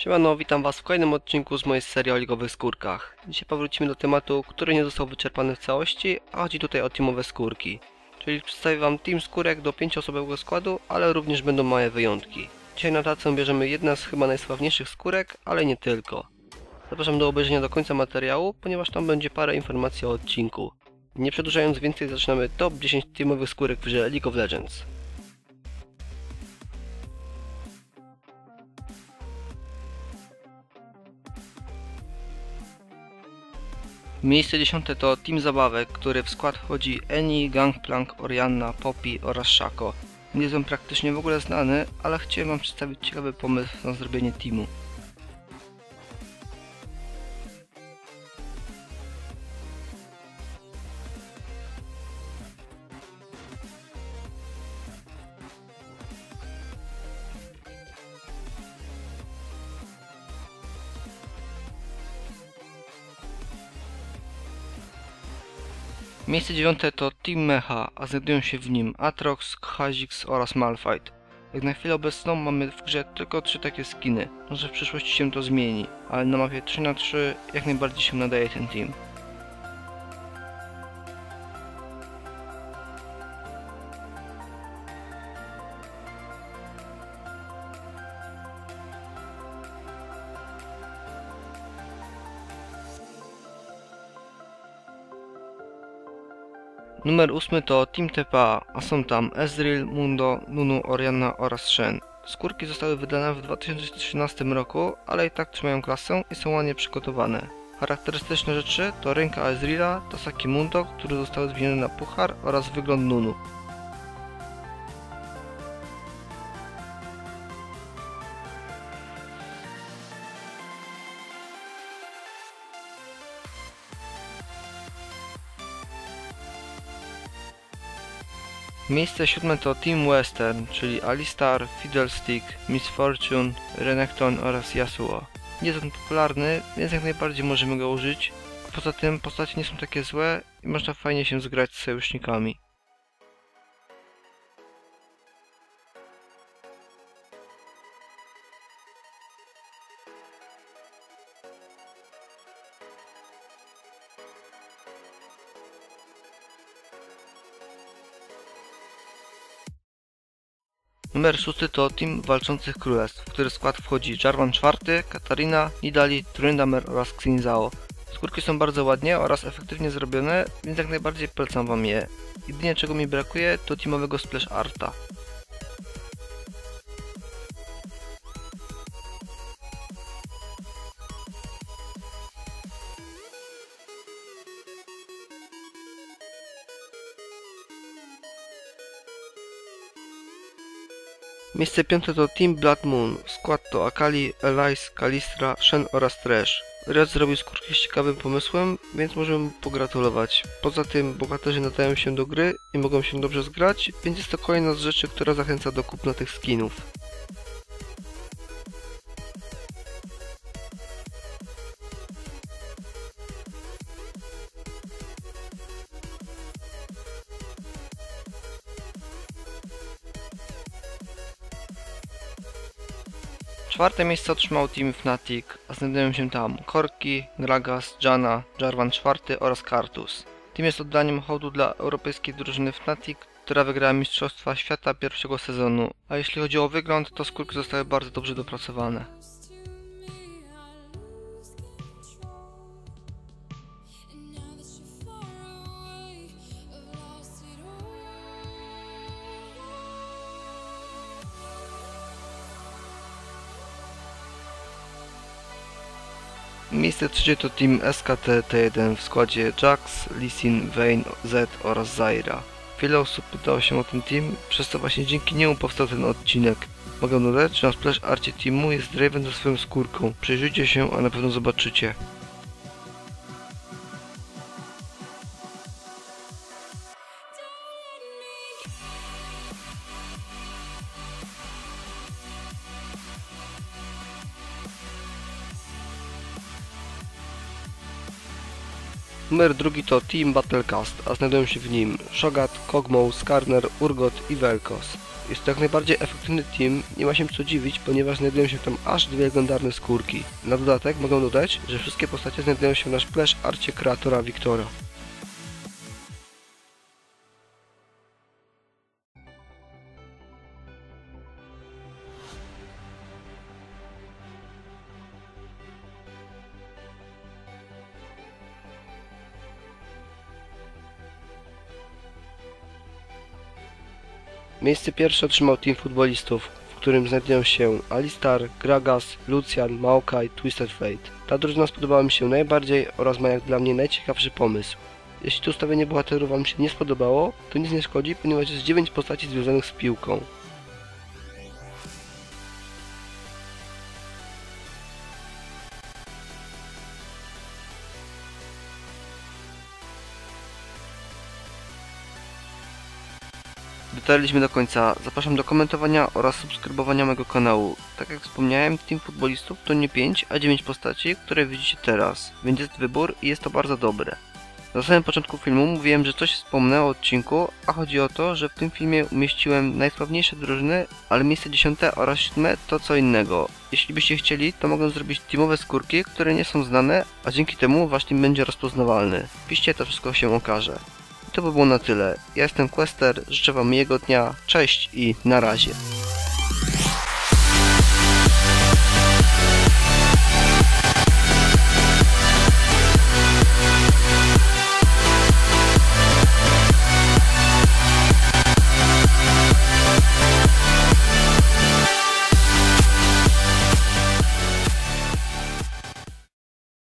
Siemano, witam was w kolejnym odcinku z mojej serii o ligowych skórkach. Dzisiaj powrócimy do tematu, który nie został wyczerpany w całości, a chodzi tutaj o teamowe skórki. Czyli przedstawię wam team skórek do 5-osobowego składu, ale również będą małe wyjątki. Dzisiaj na tacę bierzemy jedna z chyba najsławniejszych skórek, ale nie tylko. Zapraszam do obejrzenia do końca materiału, ponieważ tam będzie parę informacji o odcinku. Nie przedłużając więcej, zaczynamy top 10 teamowych skórek w grze League of Legends. Miejsce dziesiąte to Team Zabawek, który w skład wchodzi Eni, Gangplank, Orianna, Poppy oraz Shako. Nie jest on praktycznie w ogóle znany, ale chciałem wam przedstawić ciekawy pomysł na zrobienie teamu. Miejsce dziewiąte to Team Mecha, a znajdują się w nim Atrox, Kha'Zix oraz Malphite. Jak na chwilę obecną mamy w grze tylko trzy takie skiny. Może w przyszłości się to zmieni, ale na mapie 3 na 3 jak najbardziej się nadaje ten team. Numer 8 to Team TPA, a są tam Ezreal, Mundo, Nunu, Orianna oraz Shen. Skórki zostały wydane w 2013 roku, ale i tak trzymają klasę i są ładnie przygotowane. Charakterystyczne rzeczy to ręka Ezreala, Tasaki Mundo, który zostały zmienione na puchar oraz wygląd Nunu. Miejsce siódme to Team Western, czyli Alistar, Fiddlestick, Miss Fortune, Renekton oraz Yasuo. Nie jest on popularny, więc jak najbardziej możemy go użyć. Poza tym postacie nie są takie złe i można fajnie się zgrać z sojusznikami. Numer 6 to Team Walczących Królestw, w który skład wchodzi Jarvan IV, Katarina, Nidali, Tryndamere oraz Xinzao. Skórki są bardzo ładnie oraz efektywnie zrobione, więc jak najbardziej polecam wam je. Jedynie czego mi brakuje to teamowego splash arta. Miejsce piąte to Team Blood Moon. Skład to Akali, Elise, Kalistra, Shen oraz Trash. Riot zrobił skórki z ciekawym pomysłem, więc możemy pogratulować. Poza tym bohaterzy nadają się do gry i mogą się dobrze zgrać, więc jest to kolejna z rzeczy, która zachęca do kupna tych skinów. Czwarte miejsce otrzymał Team Fnatic, a znajdują się tam Korki, Gragas, Jana, Jarvan IV oraz Kartus. Team jest oddaniem hołdu dla europejskiej drużyny Fnatic, która wygrała Mistrzostwa Świata pierwszego sezonu, a jeśli chodzi o wygląd, to skórki zostały bardzo dobrze dopracowane. Miejsce trzecie to team SKT T1 w składzie Jax, Lisin, Vayne, Z oraz Zaira. Wiele osób pytało się o ten team, przez co właśnie dzięki niemu powstał ten odcinek. Mogę dodać, że na splash arcie teamu jest Draven ze swoją skórką. Przejrzyjcie się, a na pewno zobaczycie. Numer drugi to Team Battlecast, a znajdują się w nim Shogat, Kog'Maw, Skarner, Urgot i Velkos. Jest to jak najbardziej efektywny team, nie ma się co dziwić, ponieważ znajdują się tam aż dwie legendarne skórki. Na dodatek mogę dodać, że wszystkie postacie znajdują się na splash arcie kreatora Wiktora. Miejsce pierwsze otrzymał team futbolistów, w którym znajdują się Alistar, Gragas, Lucian, Maokai, Twisted Fate. Ta drużyna spodobała mi się najbardziej oraz ma jak dla mnie najciekawszy pomysł. Jeśli to ustawienie bohaterów Wam się nie spodobało, to nic nie szkodzi, ponieważ jest 9 postaci związanych z piłką. Dotarliśmy do końca. Zapraszam do komentowania oraz subskrybowania mojego kanału. Tak jak wspomniałem, team futbolistów to nie 5, a 9 postaci, które widzicie teraz, więc jest wybór i jest to bardzo dobre. Na samym początku filmu mówiłem, że coś wspomnę o odcinku, a chodzi o to, że w tym filmie umieściłem najsławniejsze drużyny, ale miejsce 10 oraz 7 to co innego. Jeśli byście chcieli, to mogę zrobić teamowe skórki, które nie są znane, a dzięki temu wasz będzie rozpoznawalny. Piszcie, to wszystko się okaże. To by było na tyle. Ja jestem Quester, życzę wam miłego dnia, cześć i na razie.